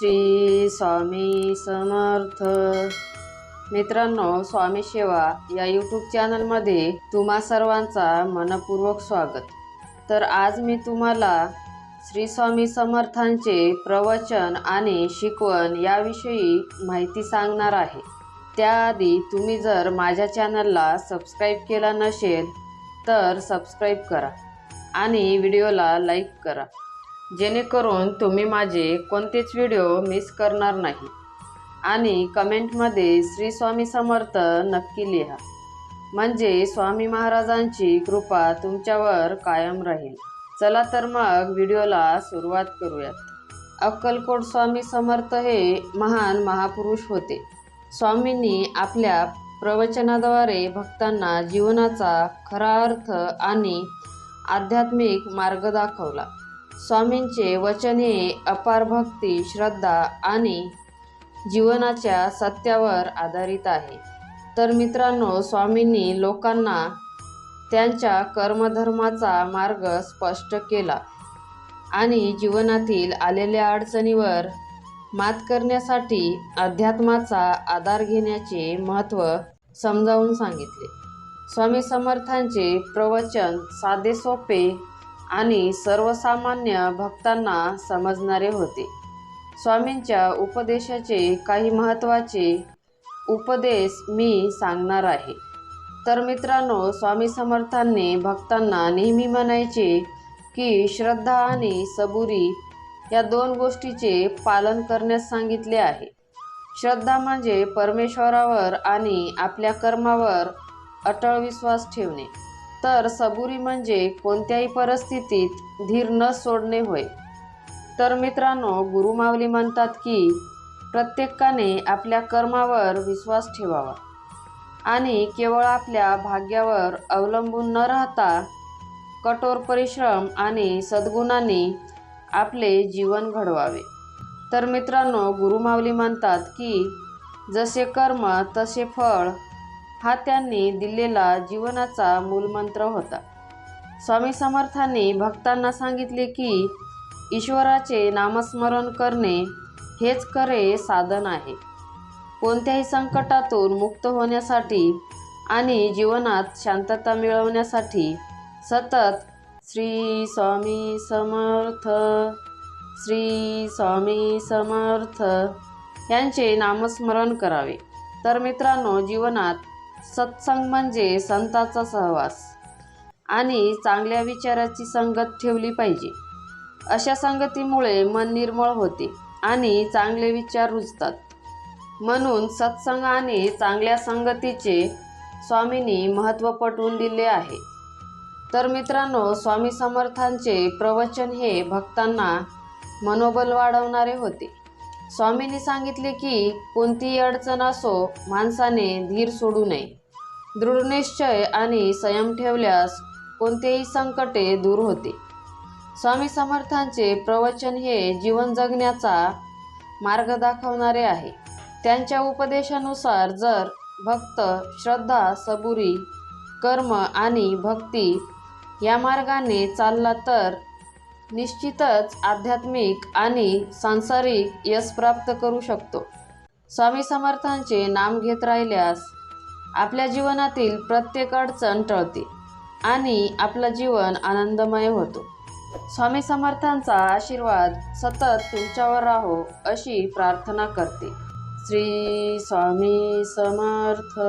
श्री स्वामी समर्थ. मित्रांनो स्वामी सेवा या यूट्यूब चॅनलमध्ये तुम्हा सर्वांचा मनपूर्वक स्वागत. तर आज मी तुम्हाला श्री स्वामी समर्थांचे प्रवचन आणि शिकवण याविषयी माहिती सांगणार आहे. त्याआधी तुम्ही जर माझ्या चॅनलला सबस्क्राईब केला नसेल तर सबस्क्राईब करा आणि व्हिडिओला लाईक करा. जेणेकरून तुम्ही माझे कोणतेच व्हिडिओ मिस करणार नाही. आणि कमेंटमध्ये श्री स्वामी समर्थ नक्की लिहा. म्हणजे स्वामी महाराजांची कृपा तुमच्यावर कायम राहील. चला तर मग व्हिडिओला सुरुवात करूयात. अक्कलकोट स्वामी समर्थ हे महान महापुरुष होते. स्वामींनी आपल्या प्रवचनाद्वारे भक्तांना जीवनाचा खरा अर्थ आणि आध्यात्मिक मार्ग दाखवला. स्वामींचे वचन हे अपार भक्ती श्रद्धा आणि जीवनाच्या सत्यावर आधारित आहे. तर मित्रांनो स्वामींनी लोकांना त्यांच्या कर्मधर्माचा मार्ग स्पष्ट केला आणि जीवनातील आलेल्या अडचणीवर मात करण्यासाठी अध्यात्माचा आधार घेण्याचे महत्त्व समजावून सांगितले. स्वामी समर्थांचे प्रवचन साधे सोपे आणि सर्वसामान्य भक्तांना समजणारे होते. स्वामींच्या उपदेशाचे काही महत्त्वाचे उपदेश मी सांगणार आहे. तर मित्रांनो स्वामी समर्थांनी भक्तांना नेहमी म्हणायचे की श्रद्धा आणि सबुरी या दोन गोष्टीचे पालन करण्यास सांगितले आहे. श्रद्धा म्हणजे परमेश्वरावर आणि आपल्या कर्मावर अटळ विश्वास ठेवणे. तर सबुरी म्हणजे कोणत्याही परिस्थितीत धीर न सोडणे होय. तर मित्रांनो गुरुमावली म्हणतात की प्रत्येकाने आपल्या कर्मावर विश्वास ठेवावा आणि केवळ आपल्या भाग्यावर अवलंबून न राहता कठोर परिश्रम आणि सद्गुणांनी आपले जीवन घडवावे. तर मित्रांनो गुरुमावली म्हणतात की जसे कर्म तसे फळ हा त्यांनी दिलेला जीवनाचा मूलमंत्र होता. स्वामी समर्थांनी भक्तांना सांगितले की ईश्वराचे नामस्मरण करणे हेच खरे साधन आहे. कोणत्याही संकटातून मुक्त होण्यासाठी आणि जीवनात शांतता मिळवण्यासाठी सतत श्री स्वामी समर्थ श्री स्वामी समर्थ यांचे नामस्मरण करावे. तर मित्रांनो जीवनात सत्संग म्हणजे संताचा सहवास. आणि चांगल्या विचाराची संगत ठेवली पाहिजे. अशा संगतीमुळे मन निर्मळ होते आणि चांगले विचार रुजतात. म्हणून सत्संग आणि चांगल्या संगतीचे स्वामींनी महत्त्व पटवून दिले आहे. तर मित्रांनो स्वामी समर्थांचे प्रवचन हे भक्तांना मनोबल वाढवणारे होते. स्वामींनी सांगितले की कोणतीही अडचण असो माणसाने धीर सोडू नये. दृढनिश्चय आणि संयम ठेवल्यास कोणतेही संकटे दूर होते स्वामी समर्थांचे प्रवचन हे जीवन जगण्याचा मार्ग दाखवणारे आहे. त्यांच्या उपदेशानुसार जर भक्त श्रद्धा सबुरी कर्म आणि भक्ती या मार्गाने चालला तर निश्चितच आध्यात्मिक आणि सांसारिक यश प्राप्त करू शकतो. स्वामी समर्थांचे नाम घेत राहिल्यास आपल्या जीवनातील प्रत्येक अडचण टळते आणि आपलं जीवन आनंदमय होतो. स्वामी समर्थांचा आशीर्वाद सतत तुमच्यावर राहो अशी प्रार्थना करते. श्री स्वामी समर्थ.